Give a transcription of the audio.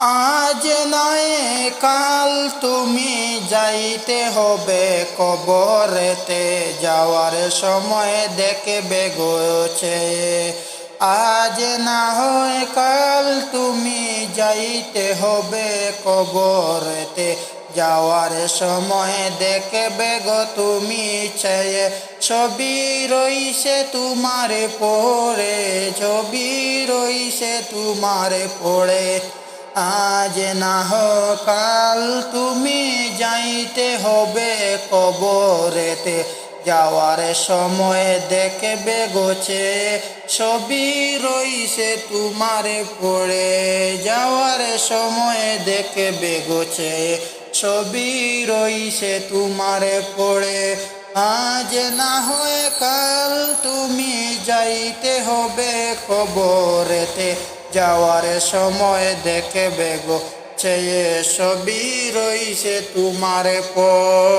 আজ নয়, কাল তুমি যাইতে হবে। কবরেতে যাওয়ার সময় দেখবে গোছে। আজ না হয় কাল তুমি যাইতে হবে। কবরেতে যাওয়ার সময় দেখবে গো তুমি চেয়ে। ছবি রইছে তোমার পড়ে, ছবি রইছে তোমার পড়ে। আজ না কাল তুমি যাইতে হবে কবরেতে। যাওয়ার সময় দেখবে গোছে ছবি রইছে তোমার পড়ে। যাওয়ার সময় দেখবে গোছে ছবি রইছে তোমার পড়ে। আজ না হয়ে কাল তুমি যাইতে হবে কবরেতে। যাওয়ার সময় দেখে বেগো চেয়ে সবই রইছে তোমার পর।